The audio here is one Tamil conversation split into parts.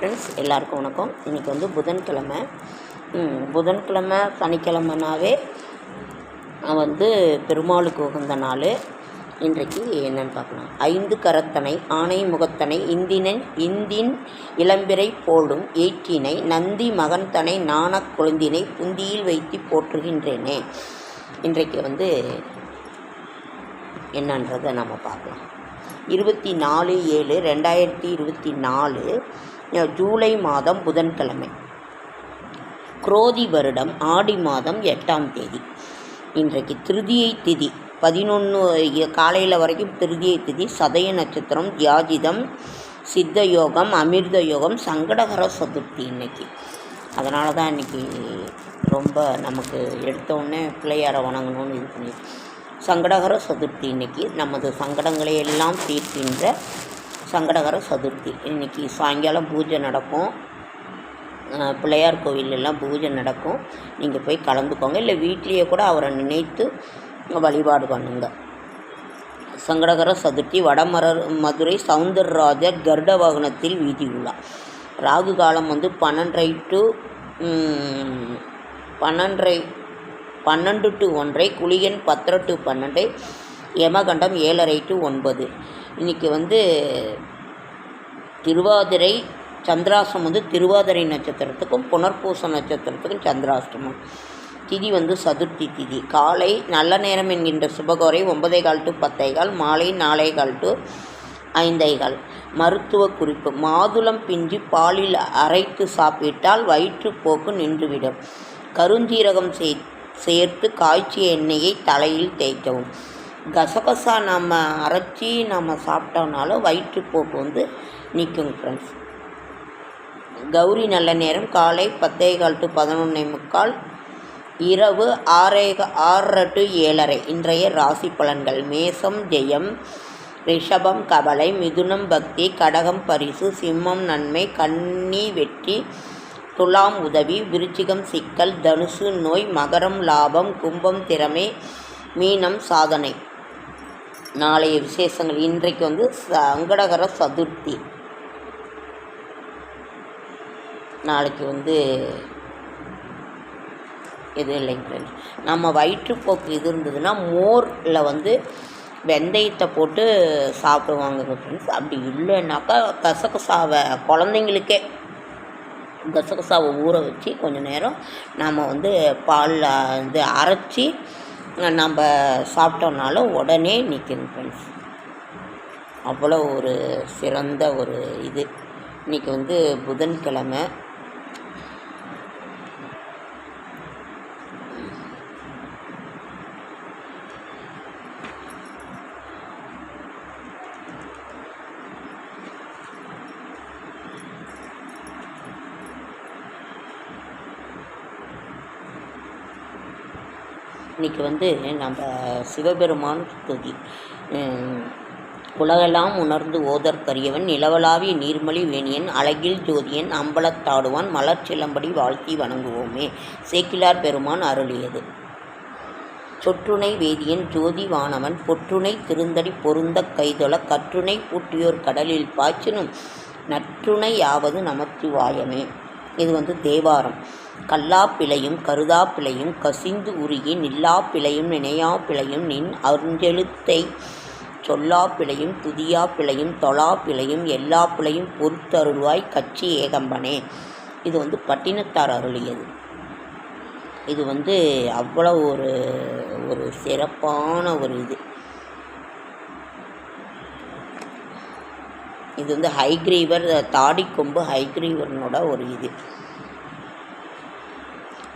ஃப்ரெண்ட்ஸ் எல்லாருக்கும் வணக்கம். இன்றைக்கி வந்து புதன்கிழமை. புதன்கிழமை சனிக்கிழமைனாவே வந்து பெருமாளுக்கு உகந்த நாள். இன்றைக்கு என்னன்னு பார்க்கலாம். ஐந்து கரத்தனை ஆணை முகத்தனை இந்தினன் இந்தின் இளம்பிறை போலும் ஏற்றினை நந்தி மகன் தனை நாணக் கொழுந்தினை புந்தியில் வைத்து போற்றுகின்றேனே. இன்றைக்கு வந்து என்னன்றதை நம்ம பார்க்கலாம். இருபத்தி நாலு ஏழு ரெண்டாயிரத்தி இருபத்தி நாலு ஜூலை மாதம் புதன்கிழமை. குரோதி வருடம் ஆடி மாதம் எட்டாம் தேதி. இன்றைக்கு திருதியை திதி பதினொன்று காலையில் வரைக்கும் திருதியை திதி சதய நட்சத்திரம் தியாஜிதம் சித்த யோகம் அமிர்த யோகம் சங்கடகர சதுர்த்தி இன்னைக்கு. அதனால தான் இன்றைக்கி ரொம்ப நமக்கு எடுத்தோடனே பிள்ளையாரை வணங்கணும்னு இது பண்ணி சங்கடகர சதுர்த்தி இன்னைக்கு. நமது சங்கடங்களை எல்லாம் தீர்க்கின்ற சங்கடகர சதுர்த்தி. இன்னைக்கு சாயங்காலம் பூஜை நடக்கும். பிள்ளையார் கோவிலெல்லாம் பூஜை நடக்கும். நீங்கள் போய் கலந்துக்கோங்க. இல்லை வீட்லேயே கூட அவரை நினைத்து வழிபாடு பண்ணுங்க. சங்கடகர சதுர்த்தி வடமர மதுரை சவுந்தரராஜர் கருட வாகனத்தில் வீதி உலா. ராகு காலம் வந்து பன்னெண்டரை டு பன்னெண்டரை பன்னெண்டு டு ஒன்றை குளியன் பத்தரை டு பன்னெண்டு யமகண்டம் ஏழரை டு ஒன்பது. இன்றைக்கி வந்து திருவாதிரை சந்திராசம் வந்து திருவாதிரை நட்சத்திரத்துக்கும் புனர்பூச நட்சத்திரத்துக்கும் சந்திராஷ்டமம். திதி வந்து சதுர்த்தி திதி. காலை நல்ல நேரம் என்கின்ற சுபகோரை ஒன்பதே கால் டு பத்தே கால் மாலை நாலே கால் டு ஐந்தே கால். மருத்துவ குறிப்பு. மாதுளம் பிஞ்சு பாலில் அரைத்து சாப்பிட்டால் வயிற்றுப்போக்கு நின்றுவிடும். கருஞ்சீரகம் சே சேர்த்து காய்ச்சிய எண்ணெயை தலையில் தேய்க்கவும். கசகசா நம்ம அரைச்சி நம்ம சாப்பிட்டோம்னாலும் வயிற்றுப்போக்கு வந்து நிற்கும் ஃப்ரெண்ட்ஸ் கௌரி நல்ல நேரம். காலை பத்தே கால் டு பதினொன்னே முக்கால். இரவு ஆறே ஆறரை டு ஏழரை. இன்றைய ராசி பலன்கள். மேசம் ஜெயம் ரிஷபம் கவலை மிதுனம் பக்தி கடகம் பரிசு சிம்மம் நன்மை கன்னி வெற்றி துலாம் உதவி விருச்சிகம் சிக்கல் தனுசு நோய் மகரம் லாபம் கும்பம் திறமை மீனம் சாதனை. நாளைய விசேஷங்கள். இன்றைக்கு வந்து சங்கடகர சதுர்த்தி. நாளைக்கு வந்து எதுவும் இல்லைங்க ஃப்ரெண்ட்ஸ் நம்ம வயிற்றுப்போக்கு இது இருந்ததுன்னா மோரில் வந்து வெந்தயத்தை போட்டு சாப்பிடுவாங்க ஃப்ரெண்ட்ஸ் அப்படி இல்லைன்னாக்கா கசகசாவை குழந்தைங்களுக்கே கசகசாவை ஊற வச்சு கொஞ்சம் நேரம் நம்ம வந்து பாலில் வந்து அரைச்சி நம்ம சாப்பிட்டோம்னாலும் உடனே நிற்கும் ஃப்ரெண்ட்ஸ் அவ்வளோ ஒரு சிறந்த ஒரு இது. இன்றைக்கி வந்து புதன்கிழமை. இன்றைக்கி வந்து நம்ம சிவபெருமான் துதி. உலகெல்லாம் உணர்ந்து ஓதற்கரியவன் நிலவலாவிய நீர்மொழி வேணியன் அழகில் ஜோதியன் அம்பலத்தாடுவான் மலர் சிலம்படி வாழ்த்தி வணங்குவோமே. சேக்கிலார் பெருமான் அருளியது. சொற்றுணை வேதியன் ஜோதி வானவன் பொற்றுணை திருந்தடி பொருந்த கைதொல கற்றுணை பூட்டியோர் கடலில் பாய்ச்சினும் நற்றுணை யாவது நமச்சிவாயமே இது வந்து தேவாரம். கல்லாப்பிழையும் கருதாப்பிழையும் கசிந்து உருகி நில்லாப்பிழையும் நினையாப்பிழையும் நின் அருஞ்செழுத்தை சொல்லாப்பிழையும் துதியாப்பிழையும் தொழாப்பிழையும் எல்லா பிழையும் பொறுத்தருள்வாய் கச்சி ஏகம்பனே. இது வந்து பட்டினத்தார் அருளியது. இது வந்து அவ்வளோ ஒரு ஒரு சிறப்பான ஒரு இது. இது வந்து ஹைக்ரீவர் தாடிக்கொம்பு ஹைக்ரீவர்னோட ஒரு இது.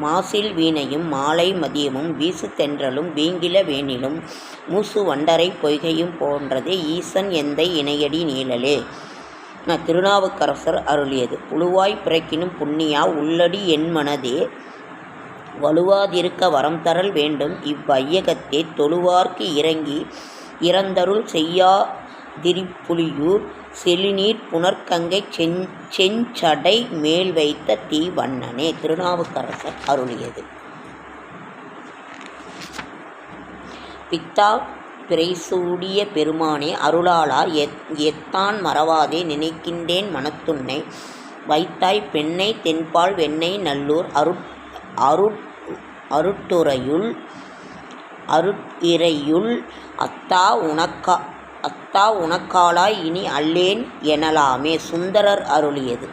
மாசில் வீணையும் மாலை மதியமும் வீசு தென்றலும் வீங்கில வேணிலும் மூசு வண்டரை பொய்கையும் போன்றது ஈசன் எந்தை இணையடி நீழலே. நான் திருநாவுக்கரசர் அருளியது. புழுவாய் பிறக்கினும் புண்ணியா உள்ளடி என் மனதே வலுவாதிருக்க வரம் தரல் வேண்டும். இவ்வையகத்தே தொழுவார்க்கு இறங்கி இறந்தருள் செய்யா திரிப்புலியூர் செழுநீர் புனர்கங்கை செஞ் செஞ்சடை மேல் வைத்த தீ வண்ணனே திருநாவுக்கரசர் அருளியது. பித்தா பிறைசூடிய பெருமானே அருளாளா எத் எத்தான் மறவாதே நினைக்கின்றேன் மனத்துன்னை வைத்தாய் பெண்ணை தென்பால் வெண்ணெய் நல்லூர் அருட் அருட் அருட்டுறையுள் அருட்இறையுள் அத்தா உனக்கா அத்தா உனக்காளாய் இனி அல்லேன் எனலாமே சுந்தரர் அருளியது.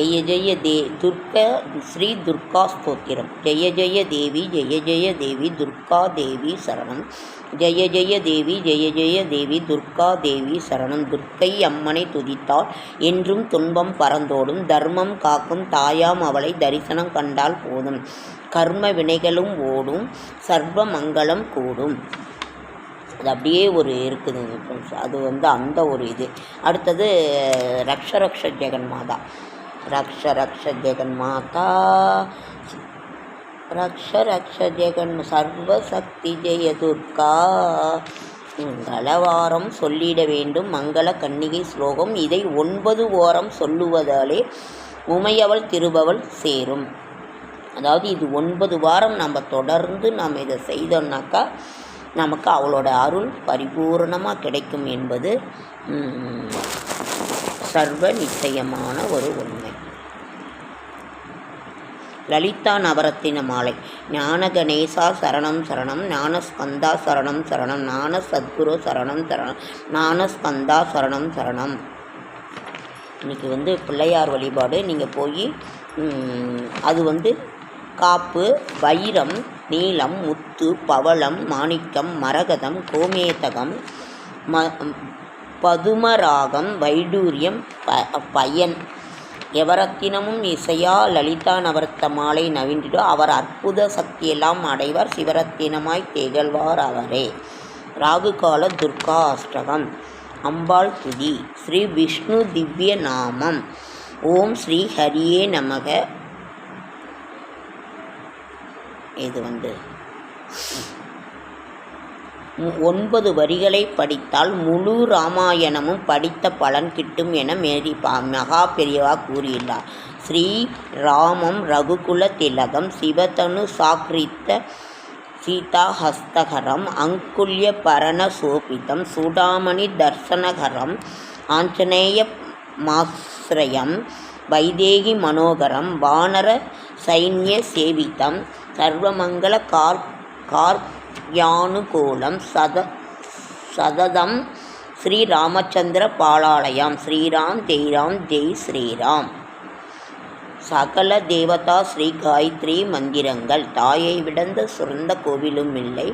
ஜெய ஜெய தே துர்க ஸ்ரீ துர்கா ஸ்தோத்திரம். ஜெய ஜெய தேவி ஜெய ஜெய தேவி துர்கா தேவி சரணம். ஜெய ஜெய தேவி ஜெய ஜெய தேவி துர்கா தேவி சரணம். துர்க்கை அம்மனை துதித்தால் என்றும் துன்பம் பறந்தோடும் தர்மம் காக்கும் தாயாம் அவளை தரிசனம் கண்டால் போதும். கர்ம வினைகளும் ஓடும் சர்வ மங்களம் கூடும். அது அப்படியே ஒரு இருக்குது அது வந்து அந்த ஒரு இது. அடுத்தது ரக்ஷ ரக்ஷ ரக்ஷ ரக்ஷ ஜெகன் மாதா ரக்ஷ ரக்ஷ ஜெகன் சர்வசக்தி ஜெய துர்கா. மங்களவாரம் சொல்லிட வேண்டும். மங்கள கன்னிகை ஸ்லோகம். இதை ஒன்பது ஓரம் சொல்லுவதாலே உமையவள் திருபவள் சேரும். அதாவது இது ஒன்பது வாரம் நம்ம தொடர்ந்து நாம் இதை செய்தோம்னாக்கா நமக்கு அவளோட அருள் பரிபூரணமாக கிடைக்கும் என்பது சர்வ நிச்சயமான ஒரு உண்மை. லலிதா நவரத்தின மாலை. ஞான கணேசா சரணம் சரணம் ஞான ஸ்கந்தா சரணம் சரணம் ஞான சத்குரு சரணம் சரணம் ஞான ஸ்கந்தா சரணம் சரணம். இன்னைக்கு வந்து பிள்ளையார் வழிபாடு. நீங்கள் போய் அது வந்து காப்பு வைரம் நீலம் முத்து பவளம் மாணிக்கம் மரகதம் கோமேதகம் ம பதுமராகம் வைடூரியம் ப பயன். எவரத்தினமும் இசையா லலிதா நவர்த்த மாலை நவின்றிடோ அவர் அற்புத சக்தியெல்லாம் அடைவார் சிவரத்தினமாய் திகழ்வார் அவரே. ராகுகால துர்கா அஷ்டகம் அம்பாள் துதி. ஸ்ரீ விஷ்ணு திவ்ய நாமம். ஓம் ஸ்ரீ ஹரியே நமக. இது வந்து ஒன்பது வரிகளை படித்தால் முழு ராமாயணமும் படித்த பலன் கிட்டும் என மேரி பா மகா பெரியவா கூறியுள்ளார். ஸ்ரீ ராமம் ரகுகுல திலகம் சிவதனு சாக்ரித்த சீதாஹஸ்தகரம் அங்குல்ய பரண சோபிதம் சூடாமணி தர்சனகரம் ஆஞ்சநேய மாஸ்ரயம் வைதேகி மனோகரம் வானர சைன்ய சேவிதம் சர்வமங்கள கார் கார்யானுகூலம் சத சததம் ஸ்ரீராமச்சந்திர பாலாலயம். ஸ்ரீராம் ஜெய்ராம் ஜெய் ஸ்ரீராம். சகல தேவதா ஸ்ரீ காயத்ரி மந்திரங்கள். தாயை விடந்த சிறந்த கோவிலும் இல்லை.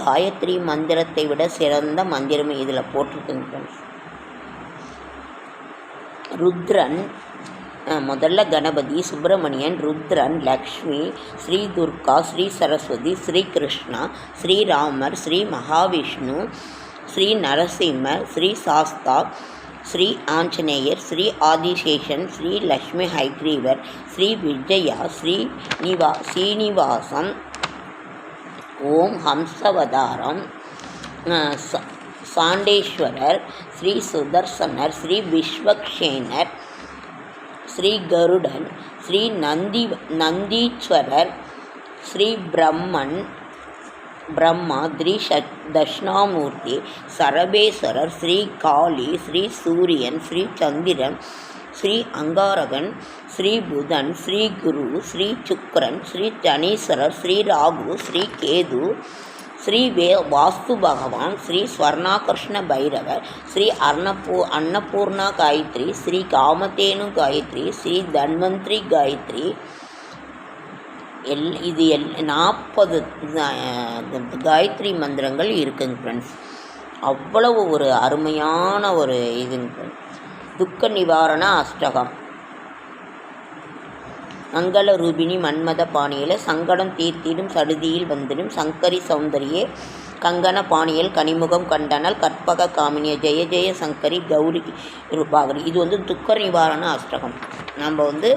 காயத்ரி மந்திரத்தை விட சிறந்த மந்திரம் இதில் போட்டிருக்குங்க ருத்ரன் முதல்ல கணபதி சுப்பிரமணியன் ருத்ரன் லக்ஷ்மி ஸ்ரீ துர்கா ஸ்ரீ சரஸ்வதி ஸ்ரீ கிருஷ்ணா ஸ்ரீராமர் ஸ்ரீ மகாவிஷ்ணு ஸ்ரீ நரசிம்மர் ஸ்ரீ சாஸ்தா ஸ்ரீ ஆஞ்சநேயர் ஸ்ரீ ஆதிசேஷன் ஸ்ரீ லக்ஷ்மி ஹைக்ரீவர் ஸ்ரீ விஜயா ஸ்ரீ நிவா ஸ்ரீனிவாசம் ஓம் ஹம்சவதாரம் ச- சாண்டேஸ்வரர் ஸ்ரீ சுதர்சனர் ஸ்ரீ விஸ்வக்ஷேனர் ஸ்ரீ கருடன் ஸ்ரீ நந்தி நந்தீஸ்வரர் ஸ்ரீ பிரம்மன் பிரம்மா ஸ்ரீ ஷட் தட்சிணாமூர்த்தி சரபேஸ்வரர் ஸ்ரீ காளி ஸ்ரீ சூரியன் ஸ்ரீ சந்திரன் ஸ்ரீ அங்காரகன் ஸ்ரீ புதன் ஸ்ரீ குரு ஸ்ரீ சுக்கரன் ஸ்ரீ சனீஸ்வரர் ஸ்ரீ ராகு ஸ்ரீ கேது ஸ்ரீ வே வாஸ்து பகவான் ஸ்ரீ ஸ்வர்ணாகிருஷ்ண பைரவர் ஸ்ரீ அன்னபூ அன்னபூர்ணா காயத்ரி ஸ்ரீ காமதேனு காயத்ரி ஸ்ரீ தன்வந்திரி காயத்ரி. எல் இது எல் நாற்பது காயத்ரி மந்திரங்கள் இருக்குங்க ஃப்ரெண்ட்ஸ் அவ்வளவு ஒரு அருமையான ஒரு இதுங்க துக்க நிவாரண அஷ்டகம். மங்கள ரூபிணி மன்மத பாணியில் சங்கடம் தீர்த்திடும் சடுதியில் வந்திடும் சங்கரி சௌந்தரியே கங்கண பாணியில் கனிமுகம் கண்டனல் கற்பக காமினிய. ஜெய ஜெய சங்கரி கௌரி ரூபாகரி இது வந்து துக்க நிவாரண அஷ்டகம். நம்ம வந்து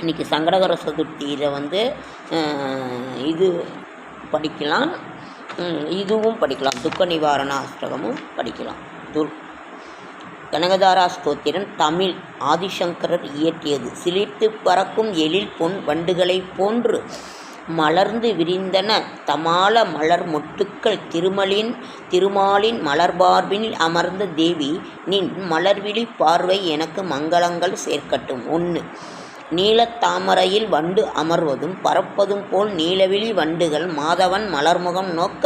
இன்றைக்கி சங்கடகர சதுர்த்தியில் வந்து இது படிக்கலாம். இதுவும் படிக்கலாம். துக்க நிவாரண அஷ்டகமும் படிக்கலாம். துர் கனகதாரா ஸ்தோத்திரம் தமிழ் ஆதிசங்கரர் இயற்றியது. சிலிர்த்து பறக்கும் எழில் பொன் வண்டுகளைப் போன்று மலர்ந்து விரிந்தன தமால மலர் மொட்டுக்கள் திருமலின் திருமாலின் மலர்பார்பினில் அமர்ந்த தேவி நின் மலர்விழி பார்வை எனக்கு மங்களங்கள் சேர்க்கட்டும் ஒன்று நீலத்தாமரையில் வண்டு அமர்வதும் பறப்பதும் போல் நீலவிழி வண்டுகள் மாதவன் மலர்முகம் நோக்க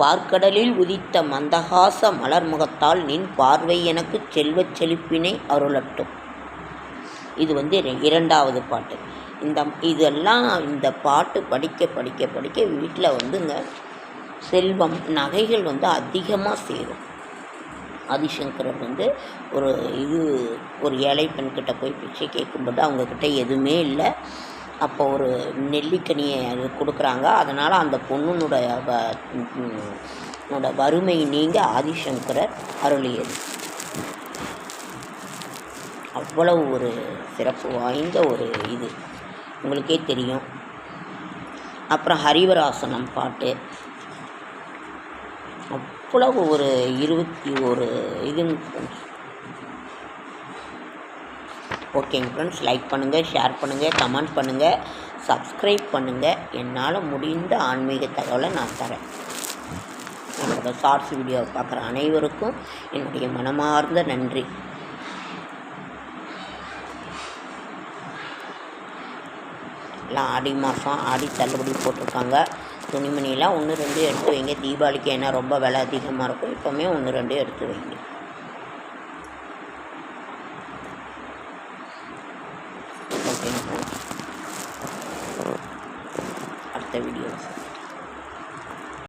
பார்க்கடலில் உதித்த மந்தகாச மலர்முகத்தால் நின் பார்வை எனக்கு செல்வச் செழிப்பினை அருளட்டும். இது வந்து இரண்டாவது பாட்டு. இந்த இதெல்லாம் இந்த பாட்டு படிக்க படிக்க படிக்க வீட்டில் வந்துங்க செல்வம் நகைகள் வந்து அதிகமாக சேரும். ஆதிசங்கரர் வந்து ஒரு இது ஒரு ஏழை பெண்கிட்ட போய் பிச்சை கேட்கும்போது அவங்கக்கிட்ட எதுவுமே இல்லை. அப்போ ஒரு நெல்லிக்கனியை அது கொடுக்குறாங்க. அதனால் அந்த பொண்ணுனுடைய வறுமை நீங்க ஆதிசங்கரர் அருளியது. அவ்வளவு ஒரு சிறப்பு வாய்ந்த ஒரு இது. உங்களுக்கே தெரியும். அப்புறம் ஹரிவராசனம் பாட்டு. அவ்வளவு ஒரு இருபத்தி ஒரு இதுன்னு ஓகேங்க ஃப்ரெண்ட்ஸ் லைக் பண்ணுங்கள் ஷேர் பண்ணுங்கள் கமெண்ட் பண்ணுங்கள் சப்ஸ்கிரைப் பண்ணுங்கள் என்னால் முடிந்த ஆன்மீக தகவலை நான் தரேன். என்னோட ஷார்ட்ஸ் வீடியோவை பார்க்குற அனைவருக்கும் என்னுடைய மனமார்ந்த நன்றி. எல்லாம் ஆடி மாதம் ஆடி தள்ளுபடி போட்டிருக்காங்க. துணிமணிலாம் ஒன்று ரெண்டு எடுத்து வைங்க. தீபாவளிக்கு ஏன்னா ரொம்ப விலை அதிகமாக இருக்கும். இப்போவுமே ஒன்று ரெண்டு எடுத்து வைங்க.